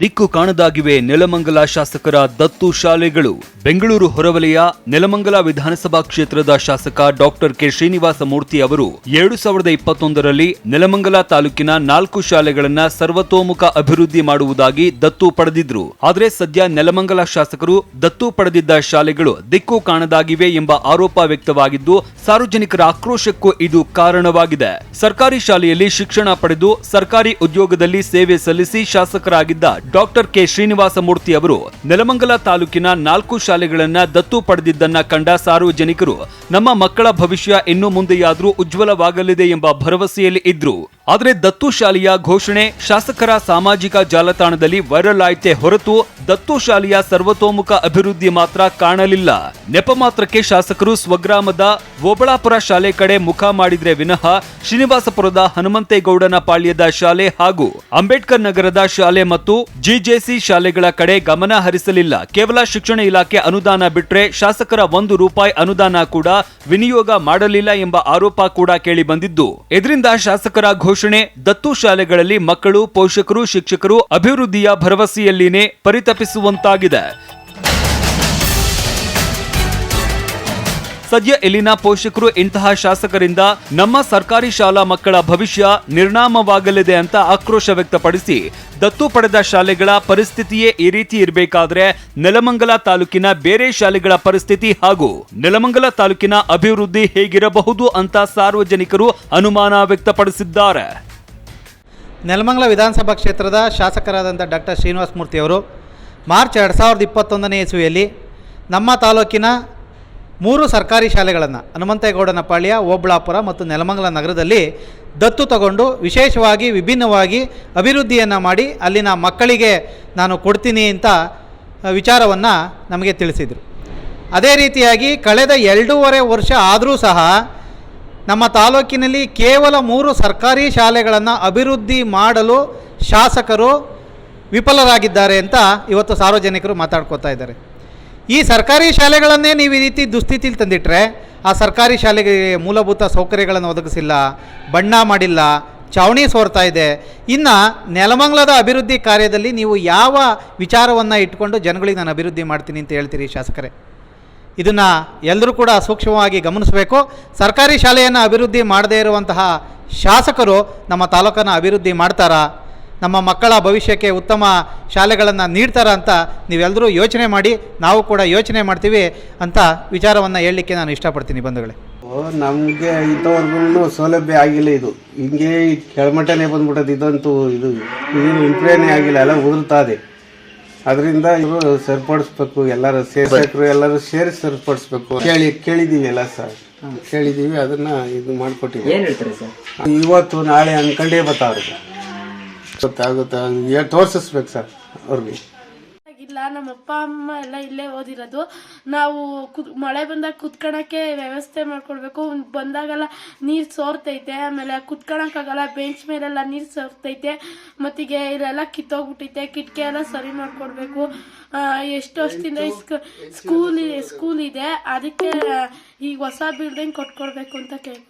ದಿಕ್ಕು ಕಾಣದಾಗಿವೆ ನೆಲಮಂಗಲ ಶಾಸಕರ ದತ್ತು ಶಾಲೆಗಳು. ಬೆಂಗಳೂರು ಹೊರವಲಯ, ನೆಲಮಂಗಲ ವಿಧಾನಸಭಾ ಕ್ಷೇತ್ರದ ಶಾಸಕ ಡಾಕ್ಟರ್ ಕೆ ಶ್ರೀನಿವಾಸ ಮೂರ್ತಿ ಅವರು ಎರಡು ಸಾವಿರದ ಇಪ್ಪತ್ತೊಂದರಲ್ಲಿ ನೆಲಮಂಗಲ ತಾಲೂಕಿನ ನಾಲ್ಕು ಶಾಲೆಗಳನ್ನ ಸರ್ವತೋಮುಖ ಅಭಿವೃದ್ಧಿ ಮಾಡುವುದಾಗಿ ದತ್ತು ಪಡೆದಿದ್ರು. ಆದರೆ ಸದ್ಯ ನೆಲಮಂಗಲ ಶಾಸಕರು ದತ್ತು ಪಡೆದಿದ್ದ ಶಾಲೆಗಳು ದಿಕ್ಕು ಕಾಣದಾಗಿವೆ ಎಂಬ ಆರೋಪ ವ್ಯಕ್ತವಾಗಿದ್ದು, ಸಾರ್ವಜನಿಕರ ಆಕ್ರೋಶಕ್ಕೂ ಇದು ಕಾರಣವಾಗಿದೆ. ಸರ್ಕಾರಿ ಶಾಲೆಯಲ್ಲಿ ಶಿಕ್ಷಣ ಪಡೆದು ಸರ್ಕಾರಿ ಉದ್ಯೋಗದಲ್ಲಿ ಸೇವೆ ಸಲ್ಲಿಸಿ ಶಾಸಕರಾಗಿದ್ದ ಡಾಕ್ಟರ್ ಕೆ ಶ್ರೀನಿವಾಸ ಮೂರ್ತಿ ಅವರು ನೆಲಮಂಗಲ ತಾಲೂಕಿನ ನಾಲ್ಕು ಶಾಲೆಗಳನ್ನ ದತ್ತು ಪಡೆದಿದ್ದನ್ನ ಕಂಡ ಸಾರ್ವಜನಿಕರು, ನಮ್ಮ ಮಕ್ಕಳ ಭವಿಷ್ಯ ಇನ್ನು ಮುಂದೆಯಾದರೂ ಉಜ್ವಲವಾಗಲಿದೆ ಎಂಬ ಭರವಸೆಯಲ್ಲಿ ಇದ್ರು. ಆದರೆ ದತ್ತು ಶಾಲೆಯ ಘೋಷಣೆ ಶಾಸಕರ ಸಾಮಾಜಿಕ ಜಾಲತಾಣದಲ್ಲಿ ವೈರಲ್ ಆಯ್ತೆ ಹೊರತು ದತ್ತು ಶಾಲೆಯ ಸರ್ವತೋಮುಖ ಅಭಿವೃದ್ಧಿ ಮಾತ್ರ ಕಾಣಲಿಲ್ಲ. ನೆಪ ಮಾತ್ರಕ್ಕೆ ಶಾಸಕರು ಸ್ವಗ್ರಾಮದ ಓಬಳಾಪುರ ಶಾಲೆ ಕಡೆ ಮುಖ ಮಾಡಿದ್ರೆ ವಿನಃ ಶ್ರೀನಿವಾಸಪುರದ ಹನುಮಂತೇಗೌಡನ ಪಾಳ್ಯದ ಶಾಲೆ ಹಾಗೂ ಅಂಬೇಡ್ಕರ್ ನಗರದ ಶಾಲೆ ಮತ್ತು ಜಿಜೆಸಿ ಶಾಲೆಗಳ ಕಡೆ ಗಮನ ಹರಿಸಲಿಲ್ಲ. ಕೇವಲ ಶಿಕ್ಷಣ ಇಲಾಖೆ ಅನುದಾನ ಬಿಟ್ರೆ ಶಾಸಕರ ಒಂದು ರೂಪಾಯಿ ಅನುದಾನ ಕೂಡ ವಿನಿಯೋಗ ಮಾಡಲಿಲ್ಲ ಎಂಬ ಆರೋಪ ಕೂಡ ಕೇಳಿ ಬಂದಿದ್ದು. ಇದರಿಂದ ಶಾಸಕರ ಘೋಷಣೆ, ದತ್ತು ಶಾಲೆಗಳಲ್ಲಿ ಮಕ್ಕಳು, ಪೋಷಕರು, ಶಿಕ್ಷಕರು ಅಭಿವೃದ್ಧಿಯ ಭರವಸೆಯಲ್ಲಿನೇ ಸದ್ಯ ಇಲ್ಲಿನ ಪೋಷಕರು ಇಂತಹ ಶಾಸಕರಿಂದ ನಮ್ಮ ಸರ್ಕಾರಿ ಶಾಲಾ ಮಕ್ಕಳ ಭವಿಷ್ಯ ನಿರ್ನಾಮವಾಗಲಿದೆ ಅಂತ ಆಕ್ರೋಶ ವ್ಯಕ್ತಪಡಿಸಿ ದತ್ತು ಪಡೆದ ಶಾಲೆಗಳ ಪರಿಸ್ಥಿತಿಯೇ ಈ ರೀತಿ ಇರಬೇಕಾದ್ರೆ ನೆಲಮಂಗಲ ತಾಲೂಕಿನ ಬೇರೆ ಶಾಲೆಗಳ ಪರಿಸ್ಥಿತಿ ಹಾಗೂ ನೆಲಮಂಗಲ ತಾಲೂಕಿನ ಅಭಿವೃದ್ಧಿ ಹೇಗಿರಬಹುದು ಅಂತ ಸಾರ್ವಜನಿಕರು ಅನುಮಾನ ವ್ಯಕ್ತಪಡಿಸಿದ್ದಾರೆ. ನೆಲಮಂಗಲ ವಿಧಾನಸಭಾ ಕ್ಷೇತ್ರದ ಶಾಸಕರಾದಂಥ ಡಾಕ್ಟರ್ ಶ್ರೀನಿವಾಸ ಮೂರ್ತಿಯವರು ಮಾರ್ಚ್ ಎರಡು ಸಾವಿರದ ಇಪ್ಪತ್ತೊಂದನೇ ಇಸುವಿಯಲ್ಲಿ ನಮ್ಮ ತಾಲೂಕಿನ ಮೂರು ಸರ್ಕಾರಿ ಶಾಲೆಗಳನ್ನು ಹನುಮಂತೇಗೌಡನಪಾಳ್ಯ ಓಬ್ಳಾಪುರ ಮತ್ತು ನೆಲಮಂಗಲ ನಗರದಲ್ಲಿ ದತ್ತು ತಗೊಂಡು ವಿಶೇಷವಾಗಿ ವಿಭಿನ್ನವಾಗಿ ಅಭಿವೃದ್ಧಿಯನ್ನು ಮಾಡಿ ಅಲ್ಲಿನ ಮಕ್ಕಳಿಗೆ ನಾನು ಕೊಡ್ತೀನಿ ಅಂತ ವಿಚಾರವನ್ನು ನಮಗೆ ತಿಳಿಸಿದರು. ಅದೇ ರೀತಿಯಾಗಿ ಕಳೆದ ಎರಡೂವರೆ ವರ್ಷ ಆದರೂ ಸಹ ನಮ್ಮ ತಾಲೂಕಿನಲ್ಲಿ ಕೇವಲ ಮೂರು ಸರ್ಕಾರಿ ಶಾಲೆಗಳನ್ನು ಅಭಿವೃದ್ಧಿ ಮಾಡಲು ಶಾಸಕರು ವಿಫಲರಾಗಿದ್ದಾರೆ ಅಂತ ಇವತ್ತು ಸಾರ್ವಜನಿಕರು ಮಾತಾಡ್ಕೋತಾ ಇದ್ದಾರೆ. ಈ ಸರ್ಕಾರಿ ಶಾಲೆಗಳನ್ನೇ ನೀವು ಈ ರೀತಿ ದುಸ್ಥಿತಿಲಿ ತಂದಿಟ್ಟರೆ ಆ ಸರ್ಕಾರಿ ಶಾಲೆಗೆ ಮೂಲಭೂತ ಸೌಕರ್ಯಗಳನ್ನು ಒದಗಿಸಿಲ್ಲ, ಬಣ್ಣ ಮಾಡಿಲ್ಲ, ಚಾವಣಿ ಸೋರ್ತಾ ಇದೆ. ಇನ್ನು ನೆಲಮಂಗಲದ ಅಭಿವೃದ್ಧಿ ಕಾರ್ಯದಲ್ಲಿ ನೀವು ಯಾವ ವಿಚಾರವನ್ನು ಇಟ್ಕೊಂಡು ಜನಗಳಿಗೆ ನಾನು ಅಭಿವೃದ್ಧಿ ಮಾಡ್ತೀನಿ ಅಂತ ಹೇಳ್ತೀರಿ ಶಾಸಕರೇ. ಇದನ್ನು ಎಲ್ಲರೂ ಕೂಡ ಸೂಕ್ಷ್ಮವಾಗಿ ಗಮನಿಸಬೇಕು. ಸರ್ಕಾರಿ ಶಾಲೆಯನ್ನು ಅಭಿವೃದ್ಧಿ ಮಾಡದೇ ಇರುವಂತಹ ಶಾಸಕರು ನಮ್ಮ ತಾಲೂಕನ್ನು ಅಭಿವೃದ್ಧಿ ಮಾಡ್ತಾರಾ? ನಮ್ಮ ಮಕ್ಕಳ ಭವಿಷ್ಯಕ್ಕೆ ಉತ್ತಮ ಶಾಲೆಗಳನ್ನು ನೀಡ್ತಾರ ಅಂತ ನೀವೆಲ್ಲರೂ ಯೋಚನೆ ಮಾಡಿ ನಾವು ಕೂಡ ಯೋಚನೆ ಮಾಡ್ತೀವಿ ಅಂತ ವಿಚಾರವನ್ನು ಹೇಳಲಿಕ್ಕೆ ನಾನು ಇಷ್ಟಪಡ್ತೀನಿ ಬಂಧುಗಳೇ. ನಮಗೆ ಇಂಥವ್ರಿಗೂ ಸೌಲಭ್ಯ ಆಗಿಲ್ಲ ಇದು. ಹಿಂಗೆ ಕೆಳಮಟ್ಟನೇ ಬಂದ್ಬಿಟ್ಟದ್ದು ಇದಂತೂ ಇದು ಏನು ಇಂಪ್ರೂವ್ನೇ ಆಗಿಲ್ಲ ಎಲ್ಲ ಉದುರ್ತಾ ಇದೆ. ಅದರಿಂದ ಇವರು ಸರಿಪಡಿಸ್ಬೇಕು ಎಲ್ಲರೂ ಸೇರ್ಸಕ್ರು ಎಲ್ಲರೂ ಸೇರಿ ಸರಿಪಡಿಸ್ಬೇಕು. ಕೇಳಿ ಕೇಳಿದೀವಿ ಎಲ್ಲ ಸರ್. ಕೇಳಿದ್ದೀವಿ ಅದನ್ನ ಇದು ಮಾಡಿಕೊಟ್ಟಿದ್ದೀವಿ. ಏನ್ ಹೇಳ್ತಾರೆ ಸರ್? ಇವತ್ತು ನಾಳೆ ಅನ್ಕೊಂಡೇ ಬರ್ತಾವ್ರಿ ಗೊತ್ತಾಗುತ್ತೆ ಸರ್ ಅವ್ರಿಗೆ. ಇಲ್ಲ ನಮ್ಮ ಅಪ್ಪ ಅಮ್ಮ ಎಲ್ಲ ಇಲ್ಲೇ ಓದಿರೋದು. ನಾವು ಕುದ್ ಮಳೆ ಬಂದಾಗ ಕುತ್ಕೊಳಕ್ಕೆ ವ್ಯವಸ್ಥೆ ಮಾಡ್ಕೊಡ್ಬೇಕು ಬಂದಾಗೆಲ್ಲ ನೀರು ಸೋರ್ತೈತೆ ಆಮೇಲೆ ಕುತ್ಕೊಳಕ್ಕಾಗಲ್ಲ ಬೆಂಚ್ ಮೇಲೆಲ್ಲ ನೀರು ಸೋರ್ತೈತೆ. ಮತ್ತೀಗ ಇಲ್ಲೆಲ್ಲ ಕಿತ್ತೋಗ್ಬಿಟ್ಟೈತೆ ಕಿಟಕಿ ಎಲ್ಲ ಸರಿ ಮಾಡ್ಕೊಡ್ಬೇಕು. ಎಷ್ಟು ವರ್ಷದಿಂದ ಸ್ಕೂಲ್ ಸ್ಕೂಲ್ ಇದೆ ಅದಕ್ಕೆ ಈಗ ಹೊಸ ಬಿಲ್ಡಿಂಗ್ ಕೊಟ್ಕೊಡ್ಬೇಕು ಅಂತ ಕೇಳ್ಕೊಂಡು